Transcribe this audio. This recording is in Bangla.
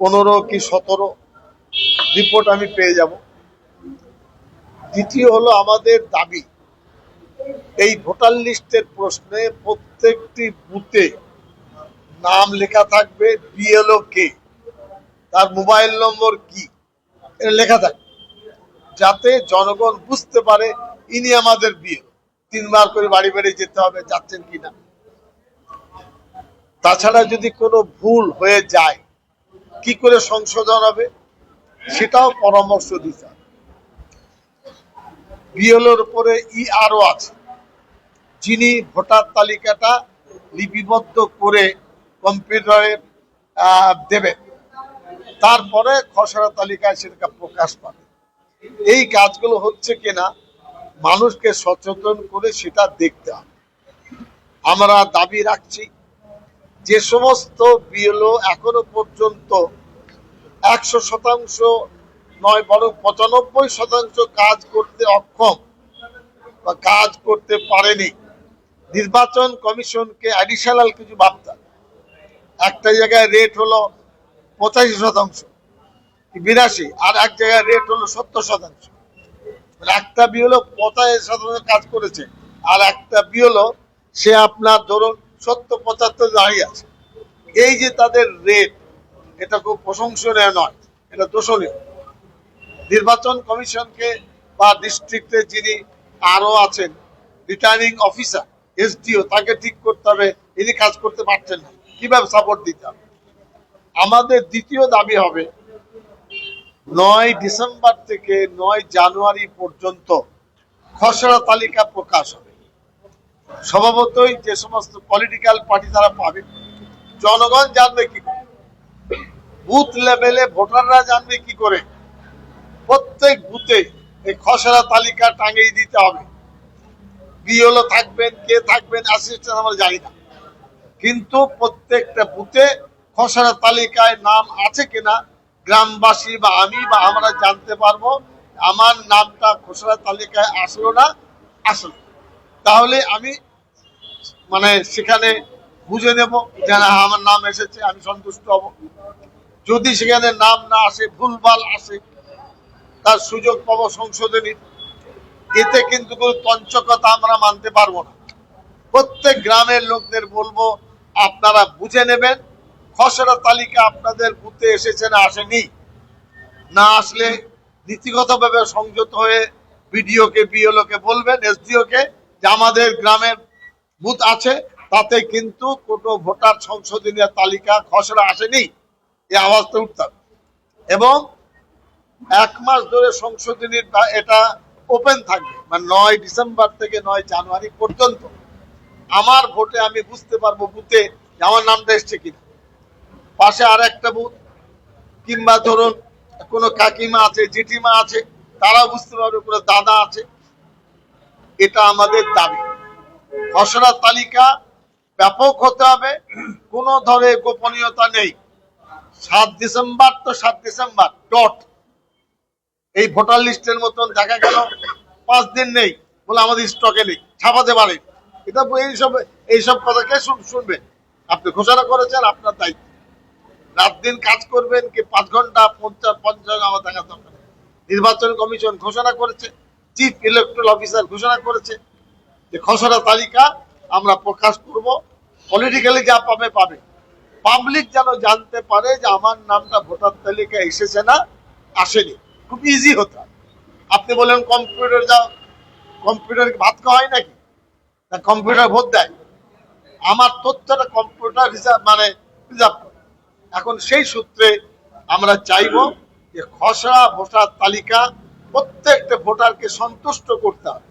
পনেরো কি সতেরো রিপোর্ট আমি পেয়ে যাব। দ্বিতীয় হলো আমাদের দাবি, এই ভোটার লিস্টের প্রশ্নে প্রত্যেকটি বুথে নাম লেখা থাকবে বিএলও কে তার মোবাইল নম্বর কি লেখা থাকবে, যাতে জনগণ বুঝতে পারে ইনি আমাদের বিয়ে তিনবার করে বাড়ি বাড়ি যেতে হবে, যাচ্ছেন কিনা। তাছাড়া যদি কোনো ভুল হয়ে যায় কি করে সংশোধন হবে সেটাও পরামর্শ দিতে বিএলওর উপরে ই আরও আছে। যিনি ভোটার তালিকাটা লিপিবদ্ধ করে কম্পিউটারে দেবেন তারপরে খসড়া তালিকায় সেটা প্রকাশ পাবে। এই কাজগুলো হচ্ছে কিনা মানুষকে সচেতন করে সেটা দেখতে হবে। আমরা দাবি রাখছি, যে সমস্ত বিএলও এখনও পর্যন্ত একশো শতাংশ নয়, বরং পঁচানব্বই শতাংশ কাজ করতে অক্ষম বা কাজ করতে পারেনি। নির্বাচন কমিশনকে অ্যাডিশনাল কিছু হবে। একটা জায়গায় রেট হলো পঁচাশি শতাংশ বিরাশি, আর এক জায়গায় রেট হলো সত্তর শতাংশ। মানে একটা বিহলো পঁচাশি শতাংশ কাজ করেছে, আর একটা বিহলো সে আপনার ধরুন সত্তর পঁচাত্তর দাঁড়িয়ে আছে। এই যে তাদের রেট এটা খুব প্রশংসনীয় নয়। এটা দোষণীয়। নির্বাচন কমিশনকে বা ডিস্ট্রিক্টে যিনি আরও আছেন রিটার্নিং অফিসার এসডিও তাকে ঠিক করতে হবে, ইনি কাজ করতে পারছেন না। কীভাবে সাপোর্ট দিতে হবে? আমাদের দ্বিতীয় দাবি হবে, নয় ডিসেম্বর থেকে নয় জানুয়ারি পর্যন্ত খসড়া তালিকা প্রকাশ হবে। স্বভাবতই যে সমস্ত পলিটিক্যাল পার্টি তারা পাবে। জনগণ জানবে কি করে? বুথ লেভেলে ভোটাররা জানবে কি করে। প্রত্যেক বুথে এই খসড়া তালিকা টাঙিয়ে দিতে হবে। বিএলও থাকবেন, কে থাকবেন অ্যাসিস্ট্যান্ট আমরা জানি না। কিন্তু প্রত্যেকটা বুথে খসড়া তালিকায় নাম আছে কিনা, গ্রামবাসী বা আমি বা আমরা জানতে পারব। আমার নামটা খসড়া তালিকায় আসলো না, আসলো তাহলে আমি মানে সেখানে বুঝে নেব যে না আমার নাম এসেছে, আমি সন্তুষ্ট হব। যদি সেখানে নাম না আসে, ভুলভাল আসে, তার সুযোগ পাবো সংশোধনীর এতে কিন্তু কোনো তঞ্চকতা আমরা মানতে পারব না। প্রত্যেক গ্রামের লোকদের বলব, আপনারা বুঝে নেবেন, খসড়া তালিকা আপনাদের বুথে এসেছে না আসেনি। না আসলে নীতিগতভাবে সংযত হয়ে বিডিওকে, বিএলওকে বলবেন এসডিও কে যে আমাদের গ্রামের বুথ আছে, তাতে কিন্তু কোনো ভোটার সংশোধনী তালিকা, খসড়া আসেনি। এই আওয়াজটা উঠতাম। এবং এক মাস ধরে সংশোধনীর এটা ওপেন থাকবে মানে নয় ডিসেম্বর থেকে নয় জানুয়ারি পর্যন্ত। আমার ভোটে আমি বুঝতে পারব বুথে আমার নামটা এসছে কিনা। পাশে আর একটা বুথ, কিংবা ধরুন কোনো কাকিমা আছে, জেঠিমা আছে তারা বুঝতে পারবে, কোনো দাদা আছে। এটা আমাদের দাবি। খসড়া তালিকা ব্যাপক হতে হবে, কোনো ধরে গোপনীয়তা নেই। সাত ডিসেম্বর তো সাত ডিসেম্বর, ডট। এই ভোটার লিস্টের মতন দেখা গেল পাঁচ দিন নেই, বলে আমাদের স্টকে নেই ছাপাতে পারে এটা এইসব এইসব কথা কে শুন- শুনবে? আপনি ঘোষণা করেছেন, আপনার দায়িত্ব। রাত দিন কাজ করবেন কি পাঁচ ঘণ্টা, পঞ্চাশ পঞ্চাশ আমার দেখা দরকার। নির্বাচন কমিশন ঘোষণা করেছে চিফ ইলেকট্রাল অফিসার ঘোষণা করেছে যে খসড়া তালিকা আমরা প্রকাশ করব পলিটিক্যালি যা পাবে পাবে। পাবলিক যেন জানতে পারে যে আমার নামটা ভোটার তালিকায় এসেছে না, আসেনি। খুব ইজি হতে। আপনি বলেন কম্পিউটার যাও কম্পিউটার ভাত খাওয়া হয় নাকি? না কম্পিউটার ভোট দেয়। আমার তথ্যটা কম্পিউটার হিসাব মানে রিজার্ভ এখন সেই সূত্রে আমরা চাইব যে খসড়া ভোটার তালিকা প্রত্যেকটা ভোটারকে সন্তুষ্ট করতে হবে।